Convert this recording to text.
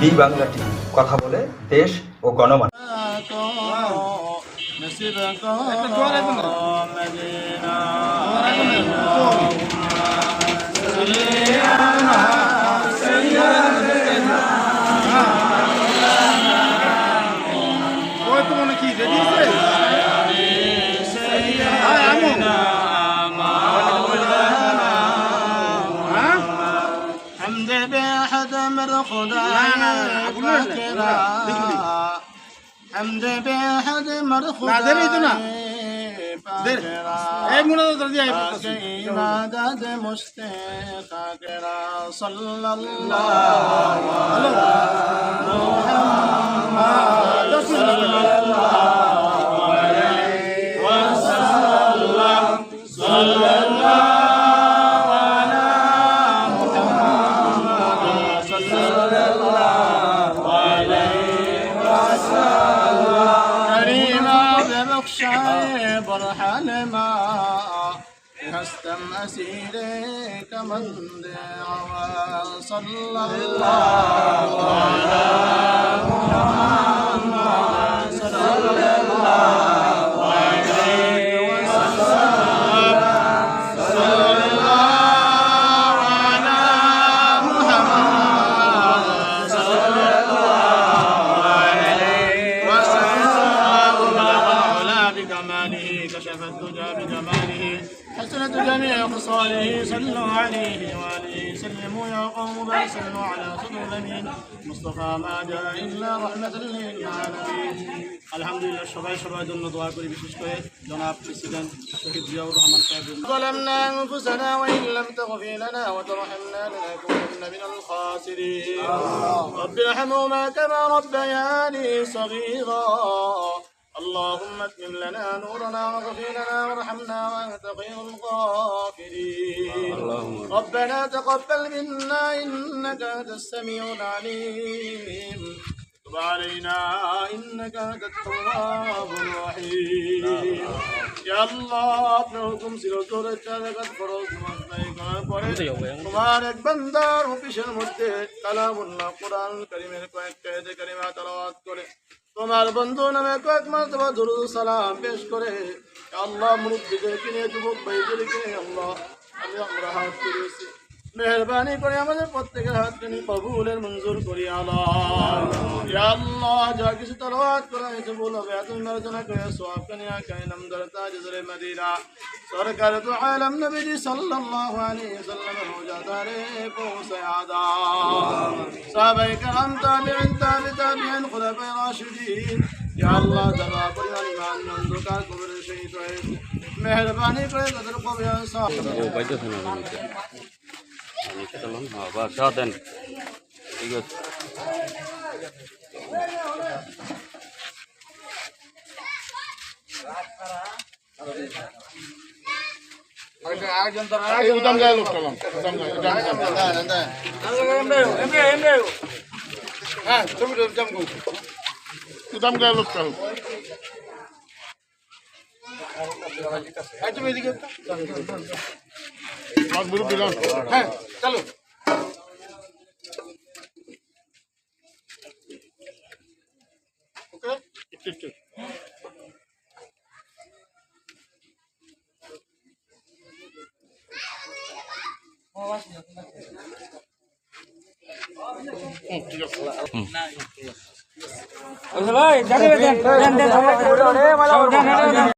B Bangla TV কথা বলে দেশ ও গণমান মনে কি। কদমের খোদা হামদে বেহদ মর খোদা এক মিনিট জলদি আই ইবাদত মুস্তাকা করা সাল্লাল্লাহু আলাইহি মুহাম্মদ كستم أسيرك من دعوى صلى الله ولا حسنت جميع خصاله صلوا عليه وآله سلموا يا قوم بل صلوا على صدر الأمين مصطفى ما جاء إلا رحمة للعالمين الحمد لله সবাই সবার জন্য দোয়া করি বিশেষ করে জনাব প্রেসিডেন্ট শহীদ জিয়াউর রহমান সাহেব ظلمنا أنفسنا وإن لم تغفر لنا وترحمنا لنكونن من الخاسرين رب ارحمهما كما ربياني صغيرا اللهم اتمم لنا نورنا واغفر لنا وارحمنا وانت خير الغافرين ربنا تقبل منا انك انت السميع العليم تب علينا انك انت التواب الرحيم يا الله আপনার হুকুম ছিল জোরে জায়গা ফরজ নামাজ নাই করার পরে তোমার এক বান্দার অফিসের মধ্যে কালামুল্লাহ কোরআন কারিমের কয়েকটা এতে কারিমা তালাওয়াত করে তোমার বন্ধু নামে কয়েক মাস তোমার দুরুদ সালাম পেশ করে আল্লাহ মুরব্বীদেরকে নিয়ে, যুবক ভাইদেরকে আল্লাহ, আমি আমরা হাত করেছি মেহরবানি করে আমাদের প্রত্যেকের হাতকে নিয়ে কবুলের মঞ্জুর করি আল্লাহ ইয়া আল্লাহ যা কিছু তলওয়াত করা হয়েছে বলো বেতন আলোচনা করে সোয়াব কানিয়া কাই নাম দরতা জজরে মদিনা সরকার তো আলম নবী সাল্লাল্লাহু আলাইহি ওয়াসাল্লাম রোজাদারে পৌঁছে আদা সাহাবায়ে کرام তাবিঈন তাবি তাবিঈন খুলাফায়ে রাশিদিন ইয়া আল্লাহ যারা পরিমাণ ইমান অন্ধকার কবরে শহীদ হয়েছে মেহরবানি করে তাদের কবরে সাফ ও পাইতেছে না জানিতে আমি খেতাম হ্যাঁ বা চা দেন ঠিক আছে এই উদাম গায়ে লোক চলাম উদাম গায়ে হ্যাঁ তুমি উদাম গায়ে লোক চলো তুমি এদিকে হ্যাঁ চলো ওকে ঠিক ঠিক হুম, ঠিক আছে ভাই জানি দেন দেন দেন